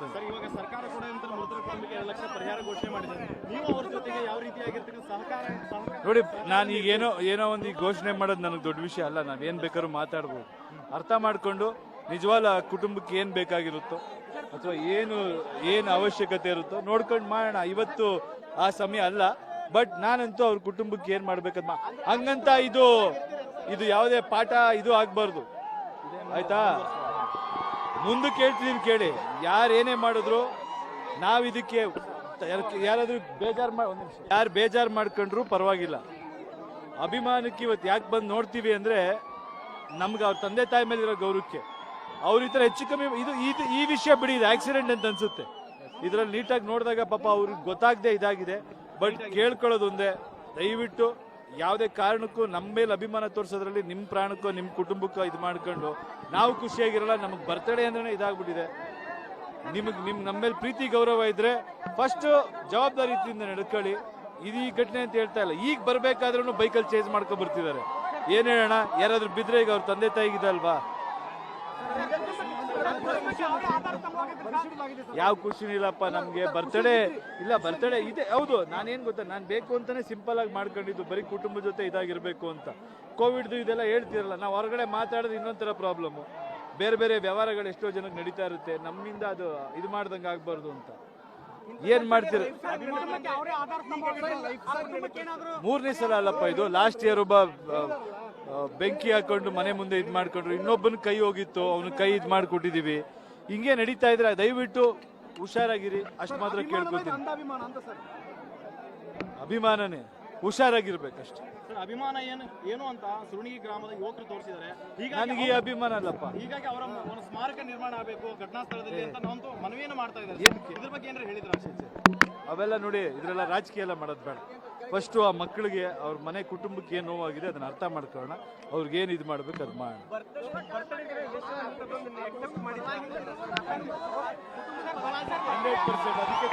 Sir, ಇವಾಗ ಸರ್ಕಾರ ಕೂಡ ಮೃತರ ಕುಟುಂಬಕ್ಕೆ ಲಕ್ಷ ಪರಿಹಾರ ಘೋಷಣೆ ಮಾಡಿದ್ದಾರೆ. ನೀವು ಅವ್ರ ಜೊತೆಗೆ ಯಾವ ರೀತಿಯಾಗಿರ್ತಕ್ಕಂಥ ಸಹಕಾರ ನೋಡಿ, ನಾನು ಈಗ ಏನೋ ಏನೋ ಒಂದು ಈಗ ಘೋಷಣೆ ಮಾಡೋದು ನನಗೆ ದೊಡ್ಡ ವಿಷಯ ಅಲ್ಲ. ನಾನು ಏನು ಬೇಕಾದ್ರೂ ಮಾತಾಡ್ಬೋದು. ಅರ್ಥ ಮಾಡಿಕೊಂಡು ನಿಜವಾದ ಕುಟುಂಬಕ್ಕೆ ಏನು ಬೇಕಾಗಿರುತ್ತೋ ಅಥವಾ ಏನು ಏನು ಅವಶ್ಯಕತೆ ಇರುತ್ತೋ ನೋಡ್ಕೊಂಡು ಮಾಡೋಣ. ಇವತ್ತು ಆ ಸಮಯ ಅಲ್ಲ. ಬಟ್ ನಾನಂತೂ ಅವ್ರ ಕುಟುಂಬಕ್ಕೆ ಏನು ಮಾಡ್ಬೇಕಂತ ಹಂಗಂತ ಇದು ಇದು ಯಾವುದೇ ಪಾಠ ಇದು ಆಗಬಾರ್ದು. ಆಯ್ತಾ? ಮುಂದಕ್ಕೆ ಹೇಳ್ತಿದೀನಿ ಕೇಳಿ. ಯಾರು ಏನೇ ಮಾಡಿದ್ರು ನಾವು ಇದಕ್ಕೆ ಯಾರಾದರೂ ಬೇಜಾರು ಯಾರು ಬೇಜಾರು ಮಾಡ್ಕೊಂಡ್ರು ಪರವಾಗಿಲ್ಲ. ಅಭಿಮಾನಕ್ಕೆ ಇವತ್ತು ಯಾಕೆ ಬಂದು ನೋಡ್ತೀವಿ ಅಂದರೆ ನಮ್ಗೆ ಅವ್ರ ತಂದೆ ತಾಯಿ ಮೇಲೆ ಇರೋ ಗೌರವಕ್ಕೆ. ಅವ್ರ ಈ ಥರ ಹೆಚ್ಚು ಕಮ್ಮಿ ಇದು ಇದು ಈ ವಿಷಯ ಬಿಡಿ, ಇದು ಆಕ್ಸಿಡೆಂಟ್ ಅಂತ ಅನ್ಸುತ್ತೆ. ಇದರಲ್ಲಿ ನೀಟಾಗಿ ನೋಡಿದಾಗ ಪಾಪ ಅವ್ರಿಗೆ ಗೊತ್ತಾಗದೆ ಇದಾಗಿದೆ. ಬಟ್ ಕೇಳ್ಕೊಳ್ಳೋದೊಂದೇ ದಯವಿಟ್ಟು ಯಾವುದೇ ಕಾರಣಕ್ಕೂ ನಮ್ಮ ಮೇಲೆ ಅಭಿಮಾನ ತೋರಿಸೋದ್ರಲ್ಲಿ ನಿಮ್ಮ ಪ್ರಾಣಕ್ಕೋ ನಿಮ್ಮ ಕುಟುಂಬಕ್ಕೋ ಇದು ಮಾಡ್ಕೊಂಡು ನಾವು ಖುಷಿಯಾಗಿರಲ್ಲ, ನಮಗೆ ಬರ್ತಡೇ ಅಂದ್ರೆ ಇದಾಗ್ಬಿಟ್ಟಿದೆ. ನಿಮಗೆ ನಿಮ್ಮ ನಮ್ಮ ಮೇಲೆ ಪ್ರೀತಿ, ಗೌರವ ಇದ್ರೆ ಫಸ್ಟ್ ಜವಾಬ್ದಾರಿಯಿಂದ ನಡ್ಕೊಳ್ಳಿ. ಇದು ಈ ಘಟನೆ ಅಂತ ಹೇಳ್ತಾ ಇಲ್ಲ. ಈಗ ಬರಬೇಕಾದ್ರೂ ಬೈಕಲ್ಲಿ ಚೇಂಜ್ ಮಾಡ್ಕೊ ಬರ್ತಿದ್ದಾರೆ. ಏನು ಹೇಳೋಣ? ಯಾರಾದರೂ ಬಿದ್ದರೆ ಈಗ ಅವ್ರ ತಂದೆ ತಾಯಿಗಿದೆ ಅಲ್ವಾ ಯಾವ ಖುಷಿನೂ ಇಲ್ಲಪ್ಪ ನಮಗೆ ಬರ್ತಡೇ ಇಲ್ಲ ಬರ್ತಡೇ ಇದೆ. ಹೌದು ನಾನೇನು ಗೊತ್ತಾ? ನಾನು ಬೇಕು ಅಂತಾನೆ ಸಿಂಪಲ್ ಆಗಿ ಮಾಡ್ಕೊಂಡಿದ್ದು. ಬರೀ ಕುಟುಂಬದ ಜೊತೆ ಇದಾಗಿರಬೇಕು ಅಂತ. ಕೋವಿಡ್ದು ಇದೆಲ್ಲ ಹೇಳ್ತಿರಲ್ಲ ನಾವು ಹೊರಗಡೆ ಮಾತಾಡೋದು ಇನ್ನೊಂಥರ ಪ್ರಾಬ್ಲಮ್ ಬೇರೆ ಬೇರೆ ವ್ಯವಹಾರಗಳು ಎಷ್ಟೋ ಜನಕ್ಕೆ ನಡೀತಾ ಇರುತ್ತೆ. ನಮ್ಮಿಂದ ಅದು ಇದು ಮಾಡ್ದಂಗೆ ಆಗಬಾರ್ದು ಅಂತ. ಏನ್ ಮಾಡ್ತೀರ? ಮೂರನೇ ಸಲ ಅಲ್ಲಪ್ಪ ಇದು. ಲಾಸ್ಟ್ ಇಯರ್ ಒಬ್ಬ ಬೆಂಕಿ ಹಾಕೊಂಡು ಮನೆ ಮುಂದೆ ಇದ್ ಮಾಡ್ಕೊಂಡ್ರು. ಇನ್ನೊಬ್ಬನ ಕೈ ಹೋಗಿತ್ತು. ಅವನ ಕೈ ಇದ್ ಮಾಡ್ಕೊಟ್ಟಿದೀವಿ. ಹಿಂಗೆ ನಡೀತಾ ಇದ್ರೆ ದಯವಿಟ್ಟು ಹುಷಾರಾಗಿರಿ. ಅಷ್ಟು ಮಾತ್ರ ಕೇಳ್ಕೊತೀನಿ ಅಂಧಾಭಿಮಾನ ಅಂತ ಸರ್. ಅಭಿಮಾನನೇ. ಹುಷಾರಾಗಿರ್ಬೇಕಷ್ಟೇ. ಸರ್ ಅಭಿಮಾನ ಏನು ಏನು ಅಂತ ಸುರುಣಿಗಿ ಗ್ರಾಮದ ಯುವಕರು ತೋರಿಸಿದ್ದಾರೆ. ಹೀಗಾಗಿ ನನಗೆ ಈ ಅಭಿಮಾನ ಅಲ್ಲಪ್ಪ. ಹೀಗಾಗಿ ಅವರ ಒಂದು ಸ್ಮಾರಕ ನಿರ್ಮಾಣ ಆಗಬೇಕು ಘಟನಾ ಸ್ಥಳದಲ್ಲಿ ಅಂತ ನಾವಂತೂ ಮನವಿಯನ್ನು ಮಾಡ್ತಾ ಇದ್ದಾರೆ? ಇದ್ರ ಬಗ್ಗೆ ಏನಾರ ಹೇಳಿದ್ರ? ಅವೆಲ್ಲ ನೋಡಿ ಇದ್ರೆಲ್ಲ ರಾಜಕೀಯ ಎಲ್ಲ ಮಾಡೋದು ಬೇಡ. ಫಸ್ಟು ಆ ಮಕ್ಕಳಿಗೆ ಅವ್ರ ಮನೆ ಕುಟುಂಬಕ್ಕೆ ಏನು ನೋವಾಗಿದೆ ಅದನ್ನ ಅರ್ಥ ಮಾಡ್ಕೊಳ್ಳೋಣ. ಅವ್ರಿಗೆ ಏನು ಇದು ಮಾಡಬೇಕು ಅದು ಮಾಡೋಣ. ಹಂಡ್ರೆಡ್ ಪರ್ಸೆಂಟ್ ಅದಕ್ಕೆ